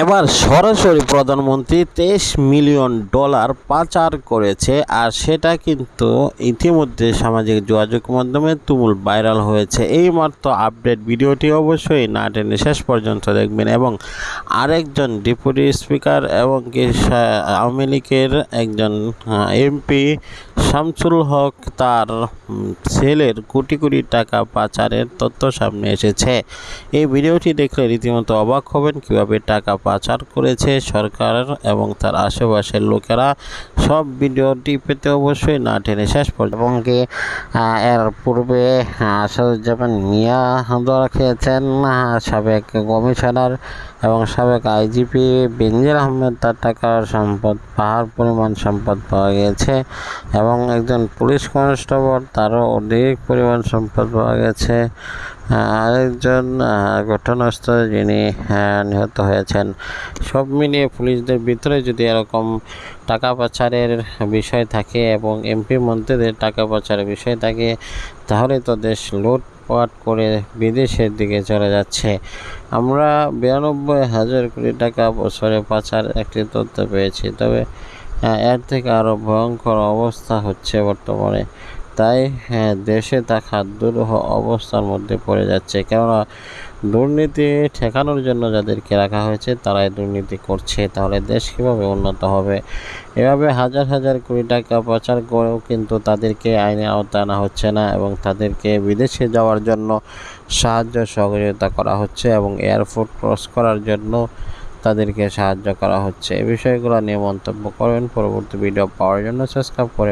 এবার সরাসরি প্রধানমন্ত্রী তেইশ মিলিয়ন ডলার পাচার করেছে, আর সেটা কিন্তু ইতিমধ্যে সামাজিক যোগাযোগ মাধ্যমে তুমুল ভাইরাল হয়েছে। এই মাত্র আপডেট ভিডিওটি অবশ্যই না টেনে শেষ পর্যন্ত দেখবেন এবং আরেকজন ডেপুটি স্পিকার এবং কি আওয়ামী লীগের একজন এমপি শামসুল হক তার ছেলের কোটি কোটি টাকা পাচারের তথ্য সামনে এসেছে। এই ভিডিওটি দেখলে রীতিমতো অবাক হবেন কীভাবে টাকা পাচার করেছে সরকার এবং তার আশেপাশের লোকেরা। সব ভিডিওটি পেতে অবশ্যই না টেনে শেষ পর্যন্ত। এবং কি এর পূর্বে আসাদুজ্জামান মিয়া ধরা খেয়েছেন সাবেক কমিশনার এবং সাবেক আইজিপি বেনজির আহমেদ। তার টাকার সম্পদ, পাহাড় পরিমাণ সম্পদ পাওয়া গেছে এবং একজন পুলিশ কনস্টেবল, তারও অধিক পরিমাণ সম্পদ পাওয়া গেছে। আরেকজন ঘটনাস্থলে যিনি নিহত হয়েছেন, সব মিলিয়ে পুলিশদের ভিতরে যদি এরকম টাকা পাচারের বিষয় থাকে এবং এমপি মন্ত্রীদের টাকা পাচারের বিষয় থাকে, তাহলে তো দেশ লুটপাট করে বিদেশের দিকে চলে যাচ্ছে। আমরা বিরানব্বই হাজার কোটি টাকা বছরে পাচার একটি তথ্য পেয়েছি, তবে এর থেকে আরও ভয়ঙ্কর অবস্থা হচ্ছে বর্তমানে। তাই হ্যাঁ, দেশে তা দুরূহ অবস্থার মধ্যে পড়ে যাচ্ছে। কেননা দুর্নীতি ঠেকানোর জন্য যাদেরকে রাখা হয়েছে তারাই দুর্নীতি করছে। তাহলে দেশ কীভাবে উন্নত হবে? এভাবে হাজার হাজার কোটি টাকা পাচার করেও কিন্তু তাদেরকে আইনে আওতায় আনা হচ্ছে না এবং তাদেরকে বিদেশে যাওয়ার জন্য সাহায্য সহযোগিতা করা হচ্ছে এবং এয়ারপোর্ট ক্রস করার জন্য তাদেরকে সাহায্য করা হচ্ছে। এই বিষয়গুলো নিয়ে মন্তব্য করবেন। পরবর্তী ভিডিও পাওয়ার জন্য সাবস্ক্রাইব করে